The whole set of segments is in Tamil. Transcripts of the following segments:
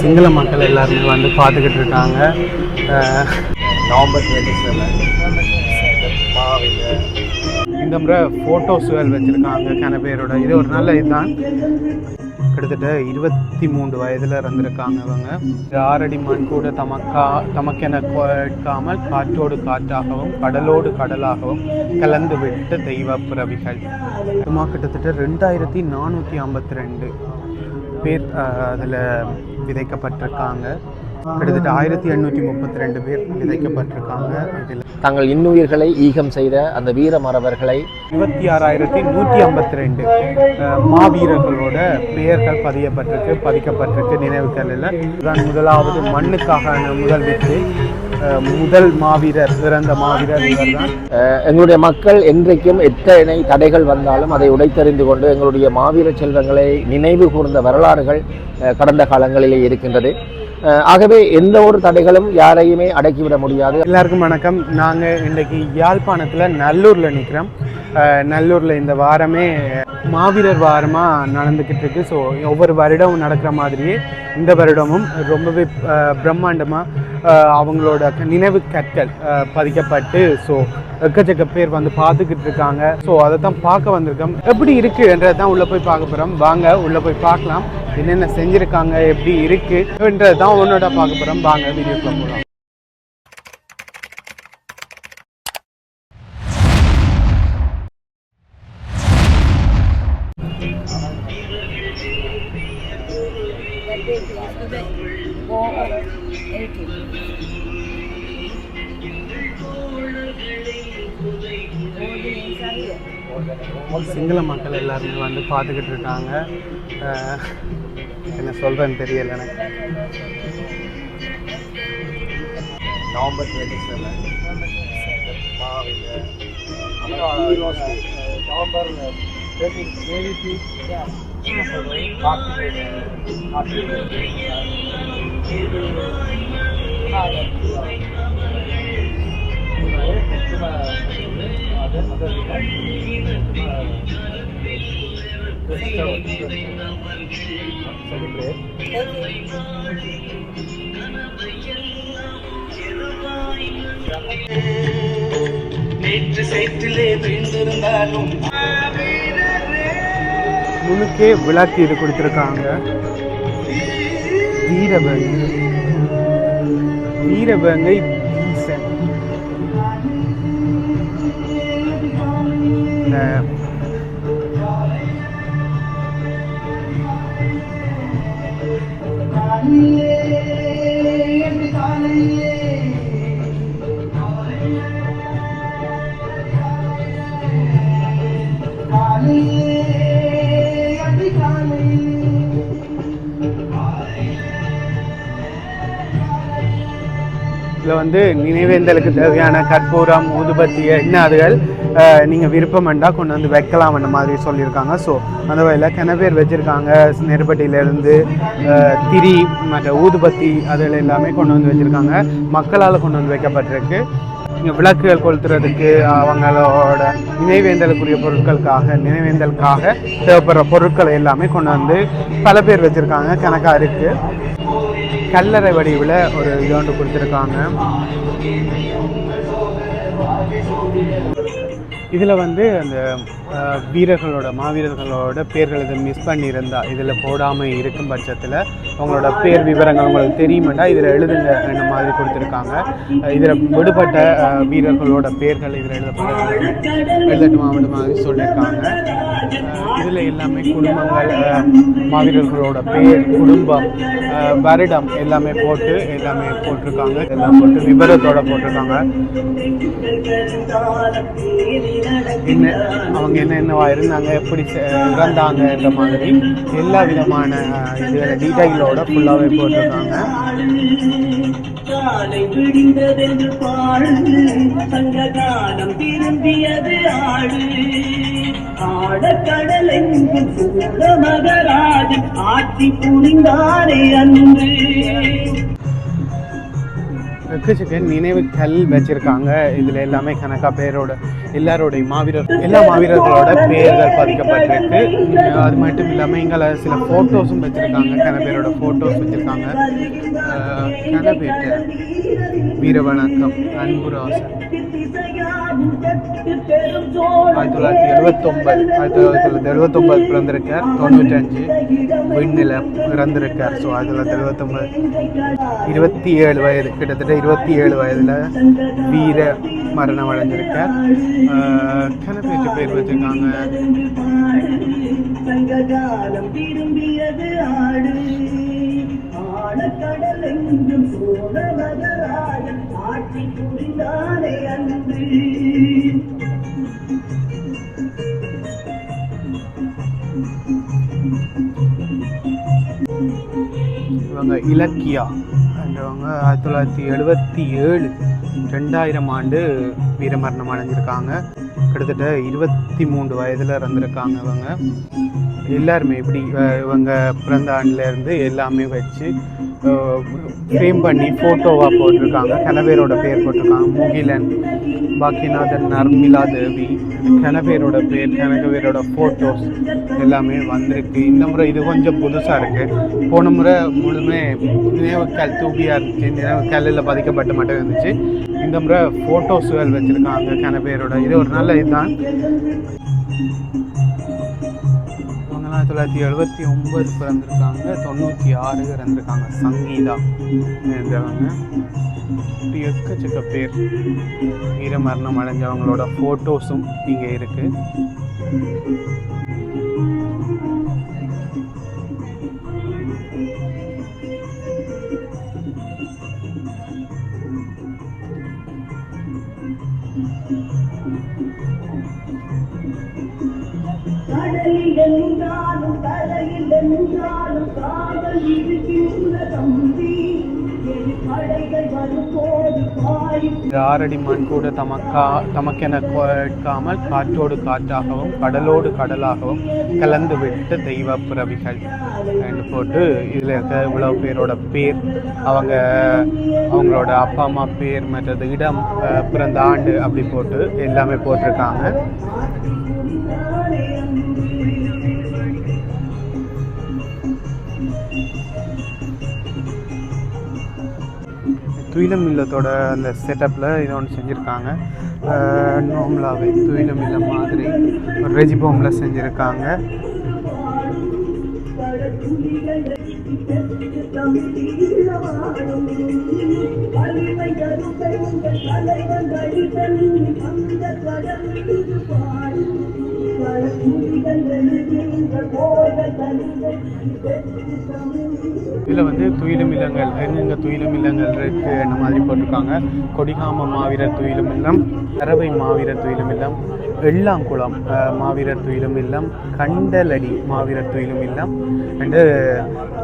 சிங்கள மக்கள் எல்லாருமே வந்து பார்த்துக்கிட்டு இருக்காங்க. நவம்பர் டுவெண்ட்டி செவன் இந்த முறை ஃபோட்டோஸ் வச்சுருக்காங்க கன பேரோட இது ஒரு நல்ல இதுதான். கிட்டத்தட்ட இருபத்தி மூன்று வயதில் இறந்துருக்காங்க இவங்க. ஆறடி மண் கூட தமக்கா தமக்கென கேட்காமல் காற்றோடு காற்றாகவும் கடலோடு கடலாகவும் கலந்து விட்ட தெய்வ பிறவிகள். சும்மா கிட்டத்தட்ட ரெண்டாயிரத்தி நானூற்றி ஐம்பத்தி ரெண்டு பேர் அதில் விதைக்கப்பட்டிருக்காங்க. கிட்டத்தட்ட ஆயிரத்தி எண்ணூற்றி முப்பத்தி ரெண்டு பேர் விதைக்கப்பட்டிருக்காங்க இதில் தங்கள் இன்னுயிர்களை ஈகம் செய்த அந்த வீர மறவர்களை இருபத்தி ஆறாயிரத்தி நூற்றி ஐம்பத்தி ரெண்டு மாவீரர்களோட பெயர்கள் பதியப்பட்டிருக்கு பதிக்கப்பட்டிருக்கு நினைவுகளில் இதுதான் முதலாவது மண்ணுக்காக முதல் அஹ், முதல் மாவீரர் இறந்த மாவீரர் எங்களுடைய மக்கள் என்றைக்கும் எத்தனை தடைகள் வந்தாலும் அதை உடைத்தறிந்து கொண்டு எங்களுடைய மாவீர செல்வங்களை நினைவு கூர்ந்த வரலாறுகள் கடந்த காலங்களிலே இருக்கின்றது. ஆகவே எந்த ஒரு தடைகளும் யாரையுமே அடக்கிவிட முடியாது. எல்லாருக்கும் வணக்கம். நாங்கள் இன்றைக்கு யாழ்ப்பாணத்தில் நல்லூரில் நிற்கிறோம் நல்லூரில் இந்த வாரமே மாவீரர் வாரமாக நடந்துக்கிட்டு இருக்கு. ஸோ ஒவ்வொரு வருடமும் நடக்கிற மாதிரியே இந்த வருடமும் ரொம்பவே பிரம்மாண்டமாக அவங்களோட நினைவு கற்கள் பதிக்கப்பட்டு ஸோ எக்கச்சக்க பேர் வந்து பார்த்துக்கிட்டு இருக்காங்க. ஸோ அதை தான் பார்க்க வந்திருக்கோம். எப்படி இருக்குன்றதை தான் உள்ளே போய் பார்க்க போகிறோம் வாங்க உள்ளே போய் பார்க்கலாம். என்னென்ன செஞ்சுருக்காங்க எப்படி இருக்குன்றது தான் உன்னோட பார்க்க போகிறோம் வாங்க வீடியோக்குள்ள போகலாம் சிங்கள மக்கள் எல்லாருமே வந்து பார்த்துக்கிட்டு இருக்காங்க. என்ன சொல்கிறேன்னு தெரியல எனக்கு. நவம்பர் டுவெண்ட்டி செவன் நவம்பர் நேற்று சேற்றிலே விழுந்திருந்தாலும் முழுக்கே விளக்கு இது கொடுத்துருக்காங்க. வீரபங்கை வீரபங்கை Yeah. இதில் வந்து நினைவேந்தலுக்கு தேவையான கற்பூரம் ஊதுபத்தி எண்ணாதுகள் நீங்கள் விருப்பம் வேண்டாம் கொண்டு வந்து வைக்கலாம் அந்த மாதிரி சொல்லியிருக்காங்க. ஸோ அந்த வகையில் கிண வச்சுருக்காங்க. நெருப்பட்டியிலேருந்து திரி மற்ற ஊதுபத்தி அதில் எல்லாமே கொண்டு வந்து வச்சுருக்காங்க. மக்களால் கொண்டு வந்து வைக்கப்பட்டிருக்கு. இங்கே விளக்குகள் கொளுத்துறதுக்கு அவங்களோட நினைவேந்தலுக்குரிய பொருட்களுக்காக நினைவேந்தலுக்காக தேவைப்படுற பொருட்களை எல்லாமே கொண்டு வந்து பல பேர் வச்சுருக்காங்க. கணக்காக இருக்குது கல்லறை வடிவில் ஒரு இதோண்டு கொடுத்துருக்காங்க. இதில் வந்து அந்த வீரர்களோட மாவீரர்களோட பேர்கள் இதை மிஸ் பண்ணியிருந்தா இதில் போடாமல் இருக்கும் பட்சத்தில் அவங்களோட பேர் விவரங்கள் உங்களுக்கு தெரியுமெண்டா இதில் எழுதுங்க இந்த மாதிரி கொடுத்துருக்காங்க. இதில் விடுபட்ட வீரர்களோட பேர்கள் இதில் எழுதப்பட்ட எழுதட்டுமா மாதிரி சொல்லியிருக்காங்க. இதில் எல்லாமே குடும்பங்கள் மாவீரர்களோட பேர் குடும்பம் வருடம் எல்லாமே போட்டு எல்லாமே போட்டிருக்காங்க. எல்லாம் போட்டு விவரத்தோட போட்டிருக்காங்க. என்ன அவங்க என்னென்னவா இருந்தாங்க எப்படி செ- இறந்தாங்கன்ற மாதிரி எல்லா விதமான அஹ், டீட்டெயிலோட ஃபுல்லாகவே போட்டிருக்காங்க. காலை விடிந்ததென்று பாடு சங்க காலம் திரும்பியது ஆடு. ஆடக்கடல் எங்கும் மகராஜன் ஆட்சி புரிந்தாரே அன்று. எக்கச்சக்க நினைவு கல் வச்சிருக்காங்க. இதில் எல்லாமே கணக்கா பேரோட எல்லாரோடைய மாவீரர் எல்லா மாவீரர்களோட பேர்கள் பதிக்கப்பட்டிருக்கு. அது மட்டும் இல்லாமல் எங்களை சில ஃபோட்டோஸும் வச்சுருக்காங்க. கன பேரோட ஃபோட்டோஸ் வச்சுருக்காங்க. கன பேர்ட்ட வீர வணக்கம் அன்புராசன். ஆயிரத்தி தொள்ளாயிரத்தி எழுபத்தொம்பது ஆயிரத்தி தொள்ளாயிரத்தி எழுபத்தொம்பது பிறந்திருக்கார் தொண்ணூற்றஞ்சு விண்ணில் பிறந்திருக்கார். ஸோ ஆயிரத்தி தொள்ளாயிரத்தி எழுபத்தொம்பது இருபத்தி ஏழு வயது கிட்டத்தட்ட இருபத்தி ஏழு வயதில் வீர மரணம் அடைஞ்சிருக்கார். ஆஹ் கணப்பேற்று பேர் வச்சுருக்காங்க. ஆழக்கடல் எங்கும் சோழ மகராஜன் ஆட்சி புரிந்தானே அன்று. இவங்க இலக்கியா என்றவங்க ஆயிரத்தி தொள்ளாயிரத்தி எழுபத்தி ஏழு ரெண்டாயிரம் ஆண்டு வீரமரணம் அடைஞ்சிருக்காங்க. கிட்டத்தட்ட இருபத்தி மூன்று வயதில் இறந்துருக்காங்க இவங்க. எல்லாருமே இப்படி இவங்க பிறந்த ஆண்டுலேருந்து எல்லாமே வச்சு ஃப்ரேம் பண்ணி ஃபோட்டோவாக போட்டிருக்காங்க. கன பேரோட பேர் போட்டிருக்காங்க. முகிலன் பாக்கிநாதன் நர்மிலா தேவி. கன பேரோட பேர் கனக பேரோட ஃபோட்டோஸ் எல்லாமே வந்திருக்கு. இந்த முறை இது கொஞ்சம் புதுசாக இருக்குது போன முறை முழுமே நினைவுக்கல் தூக்கியாக இருந்துச்சு. நினைவுக்கல்லில் பதிக்கப்பட்டு மட்டும் இருந்துச்சு. இந்த முறை ஃபோட்டோஸ்கள் வச்சுருக்காங்க கன பேரோட. இது ஒரு நல்ல இதுதான். ஆயிரத்தி தொள்ளாயிரத்தி எழுபத்தி ஒம்பது பிறந்திருக்காங்க. தொண்ணூற்றி ஆறு இறந்திருக்காங்க. சங்கீதா என்றவங்க. இப்படி எக்கச்சக்க பேர். வீரமரணம் அடைஞ்சவங்களோட ஃபோட்டோஸும் இங்கே இருக்குது கடலில் என்றாலும் என்றாலும் காதல் இருக்கின்ற தம்பி. மண் கூட தமக்கா தமக்கென கேட்காமல் காற்றோடு காற்றாகவும் கடலோடு கடலாகவும் கலந்து விட்ட தெய்வ பிறவிகள் போட்டு இதில் இருக்க இவ்வளவு பேரோட பேர் அவங்க அவங்களோட அப்பா அம்மா பேர் மற்றது இடம் பிறந்த ஆண்டு அப்படி போட்டு எல்லாமே போட்டிருக்காங்க. துயிலம் இல்லத்தோட அந்த செட்டப்பில் இதை ஒன்று செஞ்சுருக்காங்க. நோம்லாவை துயிலம் இல்ல மாதிரி ஒரு ரெஜிபோமில் செஞ்சுருக்காங்க. இதில் வந்து துயிலும் இல்லங்கள் எங்கெங்க துயிலும் இல்லங்கள் இருக்கு என்ன மாதிரி போட்டிருக்காங்க? கொடிகாம மாவீரர் துயிலும் இல்லம் கரவை மாவீரர் துயிலும் இல்லம் வெள்ளாங்குளம் மாவீரர் துயிலும் இல்லம் கண்டலடி மாவீரர் துயிலும் இல்லம். அண்டு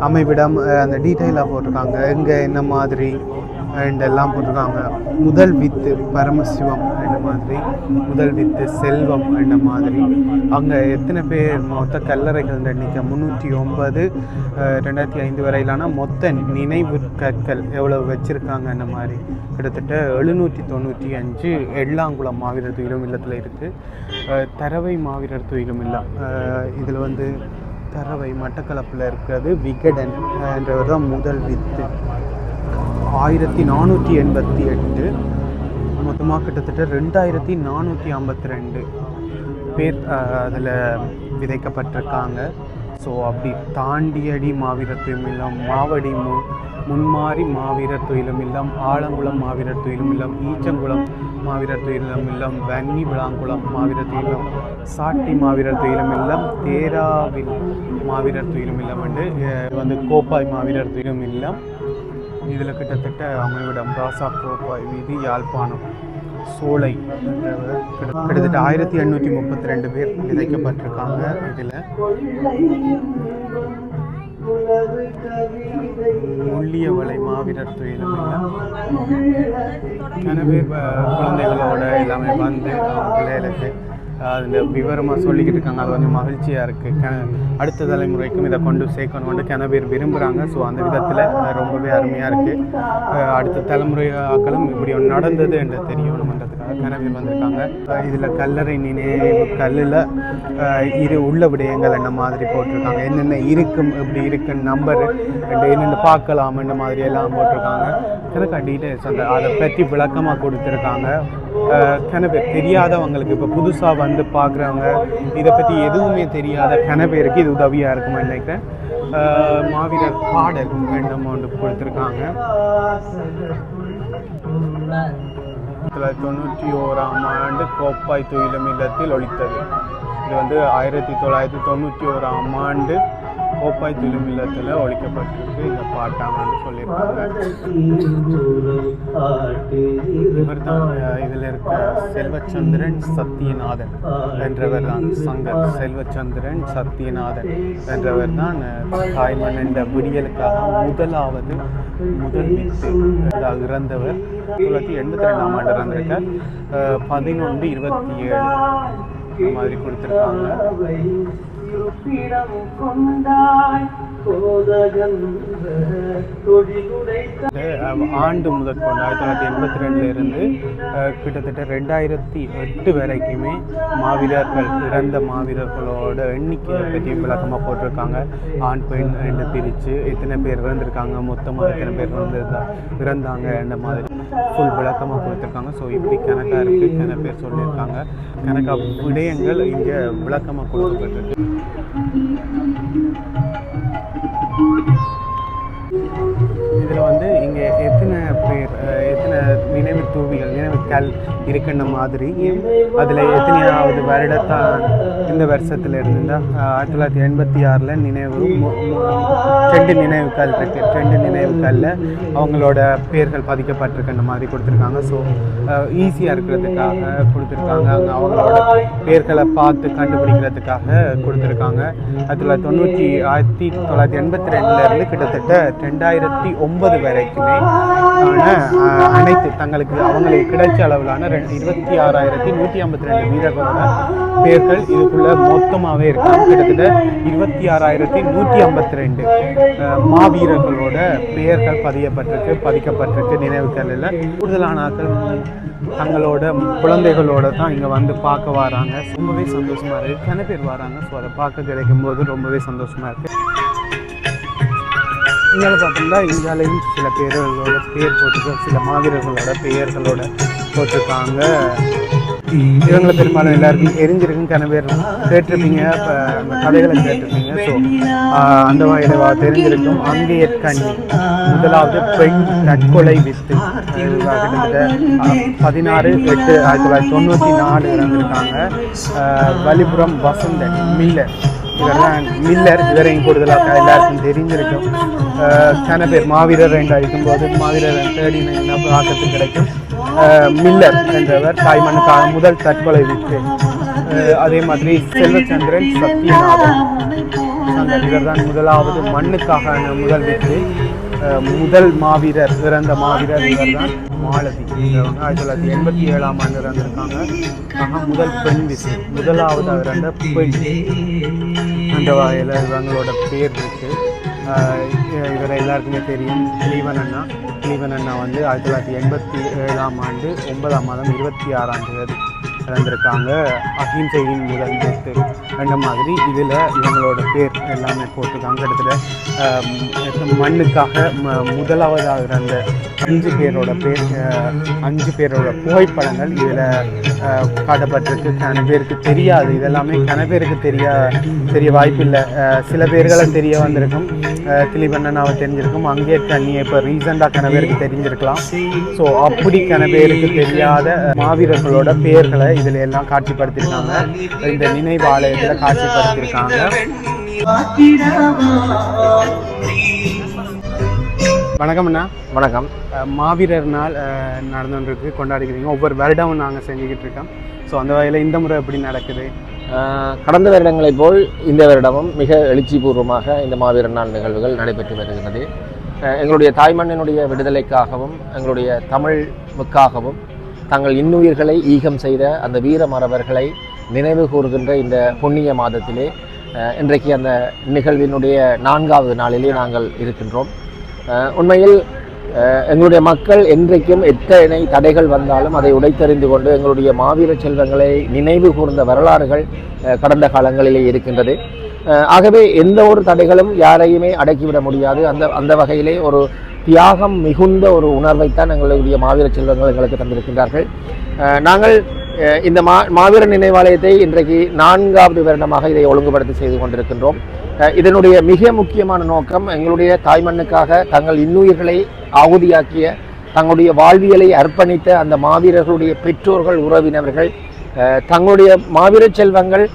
அமைவிடம் அந்த டீட்டெயிலாக போட்டிருக்காங்க. எங்கே என்ன மாதிரி? அண்ட் எல்லாம் போட்டிருக்காங்க. முதல் வித்து பரமசிவம் அந்த மாதிரி முதல் வித்து செல்வம் அந்த மாதிரி. அங்கே எத்தனை பேர் மொத்த கல்லறைகள் எண்ணிக்கை? முந்நூற்றி ஒன்பது ரெண்டாயிரத்தி ஐந்து வரையிலான மொத்த நினைவு கற்கள் எவ்வளவு வச்சுருக்காங்க அந்த மாதிரி. கிட்டத்தட்ட எழுநூற்றி தொண்ணூற்றி அஞ்சு எள்ளாங்குளம் மாவீரர் துயிலும் இல்லத்தில் இருக்குது தரவை மாவீரர் துயிலும் இல்லம் இதில் வந்து தரவை மட்டக்களப்பில் இருக்கிறது விகடன் என்றவர் தான் முதல் வித்து. ஆயிரத்தி நானூற்றி எண்பத்தி எட்டு. மொத்தமாக கிட்டத்தட்ட ரெண்டாயிரத்தி நானூற்றி ஐம்பத்தி ரெண்டு பேர் அதில் விதைக்கப்பட்டிருக்காங்க. ஸோ அப்படி தாண்டியடி மாவீரர் துயிலும் இல்லம் மாவடி மு முன்மாறி மாவீரர் துயிலும் இல்லம் ஆலங்குளம் மாவீரர் துயிலும் இல்லம் ஈச்சங்குளம் மாவீரர் துயிலும் இல்லம் வன்னி விளாங்குளம் மாவீரர் துயிலும் சாட்டி மாவீரர் துயிலும் இல்லம் தேராவில் மாவீரர் துயிலும் இல்லம் வந்து வந்து கோப்பாய் மாவீரர் துயிலும் இல்லம் இதில் கிட்டத்தட்ட அமைவிடம் ராசா கோப்பாய் வீதி யாழ்ப்பாணம் சோலை கிட்டத்தட்ட ஆயிரத்தி எண்ணூற்றி முப்பத்தி ரெண்டு பேர் விதைக்கப்பட்டிருக்காங்க இதில். முள்ளியவளை மாவீரர் துயிலும் இல்லை. பேர் குழந்தைகளோட எல்லாமே வந்து பிள்ளைகளுக்கு அதில் விவரமாக சொல்லிக்கிட்டு இருக்காங்க. அது கொஞ்சம் மகிழ்ச்சியாக இருக்குது க அடுத்த தலைமுறைக்கும் இதை கொண்டு சேர்க்கணும்னு கன பேர் விரும்புகிறாங்க ஸோ அந்த விதத்தில் ரொம்பவே அருமையாக இருக்குது அடுத்த தலைமுறை ஆக்களும் இப்படி ஒன்று நடந்தது என்று தெரியும். கனவில் வந்திருக்காங்க. இதில் கல்லறை நினைவு கல்லில் இரு உள்ள விடயங்கள் என்ன மாதிரி போட்டிருக்காங்க? என்னென்ன இருக்கும் இப்படி இருக்குன்னு நம்பர் என்னென்ன பார்க்கலாம் இந்த மாதிரி எல்லாம் போட்டிருக்காங்க. எனக்கு டீட்டெயில்ஸ் அந்த அதை பற்றி விளக்கமாக கொடுத்துருக்காங்க. கனவேர் தெரியாதவங்களுக்கு இப்போ புதுசாக வந்து பார்க்குறவங்க இதை பற்றி எதுவுமே தெரியாத கன இது உதவியாக இருக்குமா நினைக்கிறேன். மாவீரர் பாடல் ரெண்டு ஒன்று கொடுத்துருக்காங்க. தொள்ளாயிரத்தி தொண்ணூற்றி ஓராம் ஆண்டு கோப்பாய் துயிலும் இல்லத்தில் ஒழித்தது. இது வந்து ஆயிரத்தி தொள்ளாயிரத்தி தொண்ணூற்றி ஓராம் ஆண்டு கோப்பாய் துயிலும் இல்லத்தில் ஒழிக்கப்பட்டிருக்கு. இந்த பாட்டாங்கன்னு சொல்லியிருக்காங்க. இவர் தான் இதில் இருக்க செல்வச்சந்திரன் சத்தியநாதன் என்றவர் தான் சங்கர் செல்வச்சந்திரன் சத்தியநாதன் என்றவர் தான் தாய்மன் என்ற விடியலுக்காக முதலாவது முதல் அதாவது இறந்தவர். தொள்ளாயிரத்தி எண்பத்தி ரெண்டாம் ஆண்டு இறந்திருக்கார் பதினொன்று இருபத்தி ஏழு மாதிரி கொடுத்துருக்காங்க. ஆண்டு முதற்கொண்டு ஆயிரத்தி தொள்ளாயிரத்தி எண்பத்தி ரெண்டுல இருந்து கிட்டத்தட்ட ரெண்டாயிரத்தி எட்டு வரைக்குமே மாவீரர்கள் இறந்த மாவீரர்களோட எண்ணிக்கையை பற்றி விளக்கமாக போட்டிருக்காங்க. ஆண் பெண் ரெண்டு பிரித்து எத்தனை பேர் இறந்துருக்காங்க மொத்தமாக எத்தனை பேர் இறந்துருந்தா இறந்தாங்க அந்த மாதிரி ஃபுல் விளக்கமாக கொடுத்துருக்காங்க. ஸோ இப்படி கணக்காக இருக்குது எத்தனை பேர் சொல்லியிருக்காங்க. கணக்காக விடயங்கள் இங்கே விளக்கமாக கொடுக்கப்பட்டிருக்கு. Thank you. இதில் வந்து இங்கே எத்தனை பேர் எத்தனை நினைவு தூவிகள் நினைவுக்கள் இருக்கின்ற மாதிரி? அதில் எத்தனையாவது வருடத்தான் இந்த வருஷத்தில் இருந்தால் ஆயிரத்தி தொள்ளாயிரத்தி எண்பத்தி ஆறில் நினைவு ரெண்டு நினைவுக்கள் கல் இருக்கு. ரெண்டு நினைவுக்களில் அவங்களோட பேர்கள் பதிக்கப்பட்டிருக்கின்ற மாதிரி கொடுத்துருக்காங்க. ஸோ ஈஸியாக இருக்கிறதுக்காக கொடுத்துருக்காங்க. அங்கே அவங்களோட பேர்களை பார்த்து கண்டுபிடிக்கிறதுக்காக கொடுத்துருக்காங்க. ஆயிரத்தி தொள்ளாயிரத்தி தொண்ணூற்றி ஆயிரத்தி தொள்ளாயிரத்தி எண்பத்தி ரெண்டுலேருந்து கிட்டத்தட்ட ரெண்டாயிரத்தி ஒன்பது வரைக்குமே அனைத்து தங்களுக்கு அவங்களுக்கு கிடைச்ச அளவிலான ரெண்டு இருபத்தி ஆறாயிரத்தி நூற்றி ஐம்பத்தி ரெண்டு வீரர்களோட பேர்கள் இதுக்குள்ள மொத்தமாகவே இருக்காங்க. கிட்டத்தட்ட இருபத்தி ஆறாயிரத்தி நூற்றி ஐம்பத்தி ரெண்டு மாவீரர்களோட பெயர்கள் பதியப்பட்டிருக்கு பதிக்கப்பட்டிருக்கு நினைவுகளில் கூடுதலான ஆட்கள் தங்களோட குழந்தைகளோட தான் இங்கே வந்து பார்க்க வராங்க. ரொம்பவே சந்தோஷமாக இருக்குது கன பேர் வராங்க? ஸோ அதை பார்க்க கிடைக்கும் போது ரொம்பவே சந்தோஷமாக இருக்குது இங்கே பார்த்தோம்னா இந்தியாவிலையும் சில பேர்களோட பேர் போட்டிருக்கு சில மாவீரர்களோட பெயர்களோட போட்டிருக்காங்க. இவங்களை பெரும்பாலும் எல்லாருக்கும் தெரிஞ்சிருக்கும் கன பேர் கேட்டிருப்பீங்க. இப்போ அந்த கதைகளை கேட்டிருப்பீங்க. ஸோ அந்த வகையில் தெரிஞ்சிருக்கும். அங்கேயற்கனி முதலாவது பெண் தற்கொலை வித்து கிட்டத்தட்ட பதினாறு எட்டு ஆயிரத்தி தொள்ளாயிரத்தி தொண்ணூற்றி நாலு இறந்துருக்காங்க. வலிபுரம் வசந்தன் மில்லர். இதெல்லாம் மில்லர் இவரையும் கூடுதலாக எல்லாருக்கும் தெரிஞ்சிருக்கும் கன பேர் மாவீரர் என்று அழைக்கும்போது மாவீரர் தேடி பார்க்கறதுக்கு கிடைக்கும். அஹ் மில்லர் என்றவர் தாய்மண்ணுக்காக முதல் தற்கொலை அஹ் அதே மாதிரி செல்வச்சந்திரன் சத்யநாதன் இவர் தான் முதலாவது மண்ணுக்காக முதல் அஹ் முதல் மாவீரர் இறந்த மாவீரர் இவர் தான் மாலதி. ஆயிரத்தி தொள்ளாயிரத்தி எண்பத்தி ஏழாம் ஆண்டு இறந்திருக்காங்க. ஆனால் முதல் பெண் விசை முதலாவது இறந்த பெண் அந்த வகையில் இவங்களோட பேர் இருக்கு. ஆஹ் இவரை எல்லாருக்குமே தெரியும். கிளீவன் அண்ணா. கிளீவன் அண்ணா வந்து ஆயிரத்தி தொள்ளாயிரத்தி எண்பத்தி ஏழாம் ஆண்டு ஒன்பதாம் மாதம் இருபத்தி ஆறாம் தேதி இறந்திருக்காங்க. அஹிம்சையின் முதல் வித்து அந்த மாதிரி இதில் இவங்களோட பேர் எல்லாமே போட்டிருக்காங்க. கிட்டத்தட்ட மண்ணுக்காக ம முதலாவதாக அந்த அஞ்சு பேரோட பேர் அஞ்சு பேரோட புகைப்படங்கள் இதில் காட்டப்பட்டிருக்கு. கன பேருக்கு தெரியாது. இதெல்லாமே கன பேருக்கு தெரிய தெரிய வாய்ப்பில்லை. சில பேர்களை தெரிய வந்திருக்கும். ஆஹ் தெரிஞ்சிருக்கும். அங்கே தண்ணியை இப்போ ரீசெண்டாக கன பேருக்கு தெரிஞ்சிருக்கலாம். ஸோ அப்படி கன பேருக்கு தெரியாத மாவீரர்களோட பெயர்களை இதில் எல்லாம் காட்சிப்படுத்தியிருக்காங்க. இந்த நினைவு ஆலயத்தில் காட்சிப்படுத்தியிருக்காங்க. வணக்கம் அண்ணா. வணக்கம். மாவீரர் நாள் அஹ், நடந்து கொண்டிருக்கு கொண்டாடிக்கிறீங்க. ஒவ்வொரு வருடமும் நாங்கள் செஞ்சுக்கிட்டு இருக்கோம். ஸோ அந்த வகையில் இந்த முறை எப்படி நடக்குது? கடந்த வருடங்களைப் போல் இந்த வருடமும் மிக எழுச்சிபூர்வமாக இந்த மாவீரர் நாள் நிகழ்வுகள் நடைபெற்று வருகிறது. எங்களுடைய தாய்மண்ணினுடைய விடுதலைக்காகவும் எங்களுடைய தமிழுக்காகவும் தங்கள் இன்னுயிர்களை ஈகம் செய்த அந்த வீர மறவர்களை நினைவு கூறுகின்ற இந்த புண்ணிய மாதத்திலே இன்றைக்கு அந்த நிகழ்வினுடைய நான்காவது நாளிலே நாங்கள் இருக்கின்றோம். உண்மையில் எங்களுடைய மக்கள் என்றைக்கும் எத்தனை தடைகள் வந்தாலும் அதை உடைத்தறிந்து கொண்டு எங்களுடைய மாவீர செல்வங்களை நினைவு கூர்ந்த வரலாறுகள் கடந்த காலங்களிலே இருக்கின்றது. ஆகவே எந்த ஒரு தடைகளும் யாரையுமே அடக்கிவிட முடியாது. அந்த அந்த வகையிலே ஒரு தியாகம் மிகுந்த ஒரு உணர்வைத்தான் எங்களுடைய மாவீர செல்வங்கள் எங்களுக்கு தந்திருக்கின்றார்கள். நாங்கள் இந்த மா மாவீர நினைவாலயத்தை இன்றைக்கு நான்காவது வருடமாக இதை ஒழுங்குபடுத்தி செய்து கொண்டிருக்கின்றோம். இதனுடைய மிக முக்கியமான நோக்கம் எங்களுடைய தாய்மண்ணுக்காக தங்கள் இன்னுயிர்களை ஆகுதியாக்கிய தங்களுடைய வாழ்வியலை அர்ப்பணித்த அந்த மாவீரர்களுடைய பெற்றோர்கள் உறவினர்கள் தங்களுடைய மாவீர செல்வங்கள்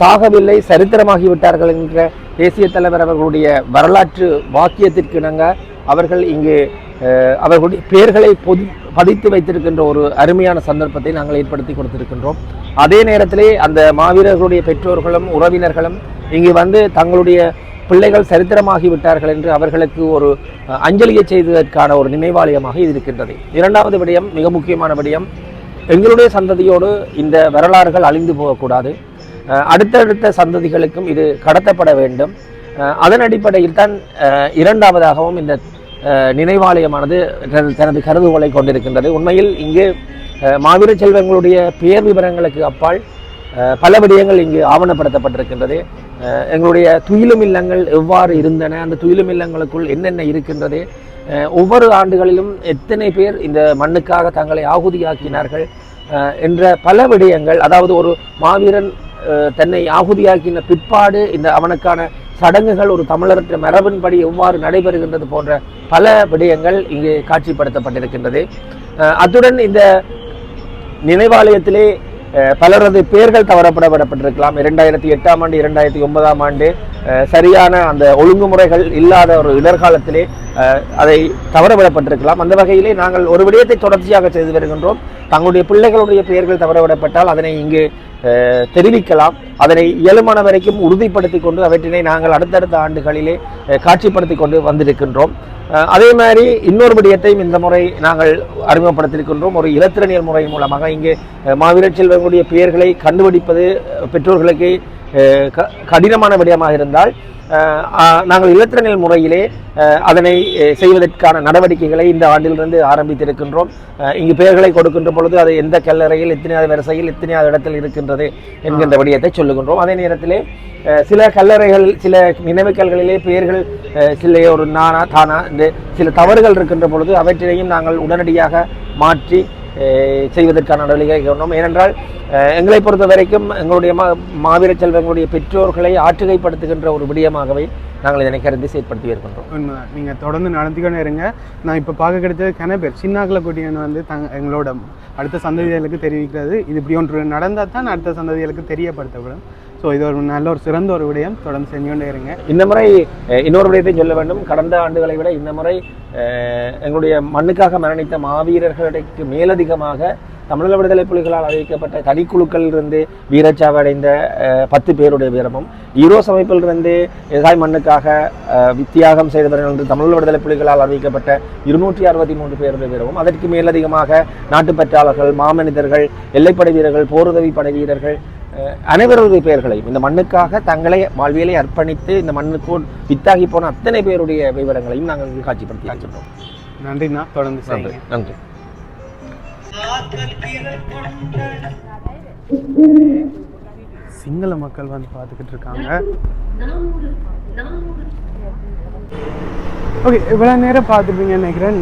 சாகவில்லை சரித்திரமாகிவிட்டார்கள் என்ற தேசிய தலைவர் அவர்களுடைய வரலாற்று வாக்கியத்திற்கு இணங்க அவர்கள் இங்கு அவர்களுடைய பெயர்களை பொது பதித்து வைத்திருக்கின்ற ஒரு அருமையான சந்தர்ப்பத்தை நாங்கள் ஏற்படுத்தி கொடுத்திருக்கின்றோம். அதே நேரத்திலே அந்த மாவீரர்களுடைய பெற்றோர்களும் உறவினர்களும் இங்கு வந்து தங்களுடைய பிள்ளைகள் சரித்திரமாகி விட்டார்கள் என்று அவர்களுக்கு ஒரு அஞ்சலியை செய்ததற்கான ஒரு நினைவாலயமாக இது இருக்கின்றது. இரண்டாவது விடயம் மிக முக்கியமான விடயம் எங்களுடைய சந்ததியோடு இந்த வரலாறுகள் அழிந்து போகக்கூடாது. அடுத்தடுத்த சந்ததிகளுக்கும் இது கடத்தப்பட வேண்டும். அதன் அடிப்படையில் தான் இரண்டாவதாகவும் இந்த நினைவாலயமானது தனது தனது கருதுகோளை கொண்டிருக்கின்றது. உண்மையில் இங்கு மாவீர செல்வங்களுடைய பெயர் விவரங்களுக்கு அப்பால் பல விடயங்கள் இங்கு ஆவணப்படுத்தப்பட்டிருக்கின்றது. எங்களுடைய துயிலும் இல்லங்கள் எவ்வாறு இருந்தன அந்த துயிலும் இல்லங்களுக்குள் என்னென்ன இருக்கின்றது ஒவ்வொரு ஆண்டுகளிலும் எத்தனை பேர் இந்த மண்ணுக்காக தங்களை ஆகுதியாக்கினார்கள் என்ற பல விடயங்கள் அதாவது ஒரு மாவீரன் தன்னை ஆகுதியாக்கின பிற்பாடு இந்த அவனுக்கான சடங்குகள் ஒரு தமிழர்கிற மரபின்படி எவ்வாறு நடைபெறுகின்றது போன்ற பல விடயங்கள் இங்கு காட்சிப்படுத்தப்பட்டிருக்கின்றது. அத்துடன் இந்த நினைவாலயத்திலே பலரது பெயர்கள் தவறப்படப்பட்டிருக்கலாம் இரண்டாயிரத்தி எட்டாம் ஆண்டு இரண்டாயிரத்தி ஒன்பதாம் ஆண்டு அஹ், சரியான அந்த ஒழுங்குமுறைகள் இல்லாத ஒரு இடர்காலத்திலே அஹ், அதை தவறவிடப்பட்டிருக்கலாம். அந்த வகையிலே நாங்கள் ஒரு விடயத்தை தொடர்ச்சியாக செய்து வருகின்றோம். தங்களுடைய பிள்ளைகளுடைய பெயர்கள் தவறவிடப்பட்டால் அதனை இங்கு தெரிவிக்கலாம். அதனை இயலுமான வரைக்கும் உறுதிப்படுத்தி கொண்டு அவற்றினை நாங்கள் அடுத்தடுத்த ஆண்டுகளிலே காட்சிப்படுத்தி கொண்டு வந்திருக்கின்றோம். அதே மாதிரி இன்னொரு விடயத்தையும் இந்த முறை நாங்கள் அறிமுகப்படுத்தியிருக்கின்றோம். ஒரு இலத்திரனியல் முறை மூலமாக இங்கே மாவீரர் செல்வங்களுடைய பெயர்களை கண்டுபிடிப்பது பெற்றோர்களுக்கு க- கடினமான விடயமாக இருந்தால் நாங்கள் இலத்திரனியல் முறையிலே அதனை செய்வதற்கான நடவடிக்கைகளை இந்த ஆண்டிலிருந்து ஆரம்பித்திருக்கின்றோம். இங்கு பெயர்களை கொடுக்கின்ற பொழுது அது எந்த கல்லறையில் எத்தனையாவது வரிசையில் எத்தனையாவது இடத்தில் இருக்கின்றது என்கின்ற விடயத்தை சொல்லுகின்றோம். அதே நேரத்திலே சில கல்லறைகள் சில நினைவுக்கல்களிலே பெயர்கள் சில ஒரு நானா தானா இந்த சில தவறுகள் இருக்கின்ற பொழுது அவற்றினையும் நாங்கள் உடனடியாக மாற்றி செய்வதற்கான நடவடிக்கை கொண்டோம் ஏனென்றால் எங்களை பொறுத்த வரைக்கும் எங்களுடைய மா மாவீர செல்வங்களுடைய பெற்றோர்களை ஆற்றுகைப்படுத்துகின்ற ஒரு விடயமாகவே நாங்கள் இதனை கருதி செயற்படுத்தி வருகின்றோம். உண்மைதான் நீங்கள் தொடர்ந்து நடத்திக்கொண்டே இருங்க. நான் இப்போ பார்க்க கிடைச்சது கன பேர் சின்னாக்களை வந்து தங் எங்களோட அடுத்த சந்ததிகளுக்கு தெரிவிக்கிறது. இது இப்படி ஒன்று நடந்தால் தான் அடுத்த சந்ததிகளுக்கு தெரியப்படுத்தப்படும். ஸோ இது ஒரு நல்ல ஒரு சிறந்த ஒரு விடயம். தொடர்ந்து செஞ்சு கொண்டே இருங்க. இந்த முறை இன்னொரு விடயத்தை சொல்ல வேண்டும். கடந்த ஆண்டுகளை விட இந்த முறை எங்களுடைய மண்ணுக்காக மரணித்த மாவீரர்களுக்கு மேலதிகமாக தமிழக விடுதலை புலிகளால் அறிவிக்கப்பட்ட தனிக்குழுக்களிலிருந்து வீரச்சாவு அடைந்த பத்து பேருடைய வீரமும் ஈரோஸ் அமைப்பிலிருந்து விவசாய மண்ணுக்காக வித்தியாகம் செய்தவர்கள் என்று தமிழக விடுதலை புலிகளால் அறிவிக்கப்பட்ட இருநூற்றி அறுபத்தி மூன்று பேருடைய வீரமும் அதற்கு மேலதிகமாக நாட்டுப்பற்றாளர்கள் மாமனிதர்கள் எல்லைப்படை வீரர்கள் போருதவி படை வீரர்கள் அனைவருடைய பெயர்களையும் இந்த மண்ணுக்காக தங்களை வாழ்வியலை அர்ப்பணித்து இந்த மண்ணுக்கு வித்தாகி போன அத்தனை பேருடைய விவரங்களையும் நாங்கள் காட்சிப்படுத்தி இருக்கின்றோம் நன்றிண்ணா. தொடர்ந்து நன்றி. நன்றி. சிங்கள மக்கள் வந்து பார்த்துக்கிட்டு இருக்காங்க. ஓகே இவ்வளோ நேரம் பார்த்துருப்பீங்கன்னு நினைக்கிறேன்.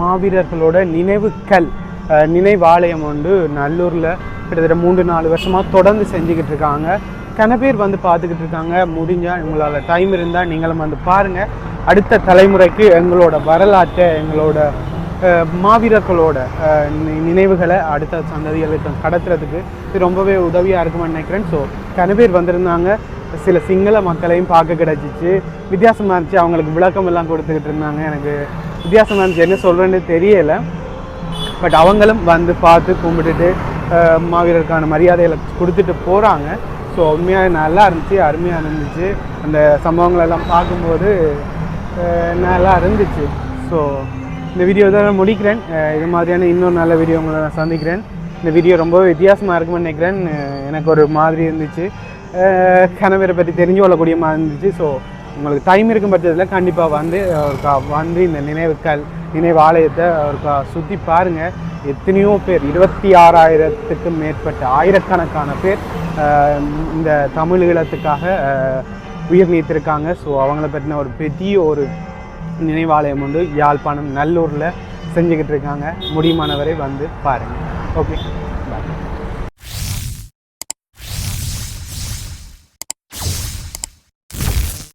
மாவீரர்களோட நினைவுக்கல் அஹ், நினைவாலயம் வந்து நல்லூரில் கிட்டத்தட்ட மூன்று நாலு வருஷமாக தொடர்ந்து செஞ்சுக்கிட்டு இருக்காங்க. கன பேர் வந்து பார்த்துக்கிட்டு இருக்காங்க. முடிஞ்சால் உங்களால் டைம் இருந்தால் நீங்களும் வந்து பாருங்கள் அடுத்த தலைமுறைக்கு எங்களோட வரலாற்றை எங்களோட மாவீரர்களோட நி- நினைவுகளை அடுத்த சந்ததிகளுக்கு கடத்துறதுக்கு இது ரொம்பவே உதவியாக இருக்கும்னு நினைக்கிறேன். ஸோ கன பேர் வந்திருந்தாங்க. சில சிங்கள மக்களையும் பார்க்க கிடச்சிச்சு. வித்தியாசமாக இருந்துச்சு. அவங்களுக்கு விளக்கம் எல்லாம் கொடுத்துக்கிட்டு இருந்தாங்க. எனக்கு வித்தியாசமாக இருந்துச்சு. என்ன சொல்கிறேன்னு தெரியலை. பட் அவங்களும் வந்து பார்த்து கும்பிட்டுட்டு மாவீரருக்கான மரியாதைகளை கொடுத்துட்டு போகிறாங்க ஸோ உண்மையாக நல்லா இருந்துச்சு அருமையாக இருந்துச்சு. அந்த சம்பவங்களெல்லாம் பார்க்கும்போது நல்லா இருந்துச்சு. ஸோ இந்த வீடியோ தான் முடிக்கிறேன். இது மாதிரியான இன்னொரு நல்ல வீடியோ உங்களை நான் சந்திக்கிறேன். இந்த வீடியோ ரொம்ப வித்தியாசமாக இருக்கும்னு நினைக்கிறேன். எனக்கு ஒரு மாதிரி இருந்துச்சு. கணவரை பற்றி தெரிஞ்சு கொள்ளக்கூடிய மாதிரி இருந்துச்சு. ஸோ உங்களுக்கு டைம் இருக்கும் பட்சத்தில் கண்டிப்பாக வந்து ஒருக்கா வந்து இந்த நினைவுக்கள் நினைவாலயத்தை அவருக்கா சுற்றி பாருங்கள் எத்தனையோ பேர் இருபத்தி ஆறாயிரத்துக்கும் மேற்பட்ட ஆயிரக்கணக்கான பேர் இந்த தமிழ் ஈழத்துக்காக உயிர் நீத்திருக்காங்க. ஸோ அவங்கள பற்றின ஒரு பெரிய ஒரு நினைவாலயம் வந்து யாழ்ப்பாணம் நல்லூரில் செஞ்சுக்கிட்டு இருக்காங்க. முடியுமானவரை வந்து பாருங்கள் ஓகே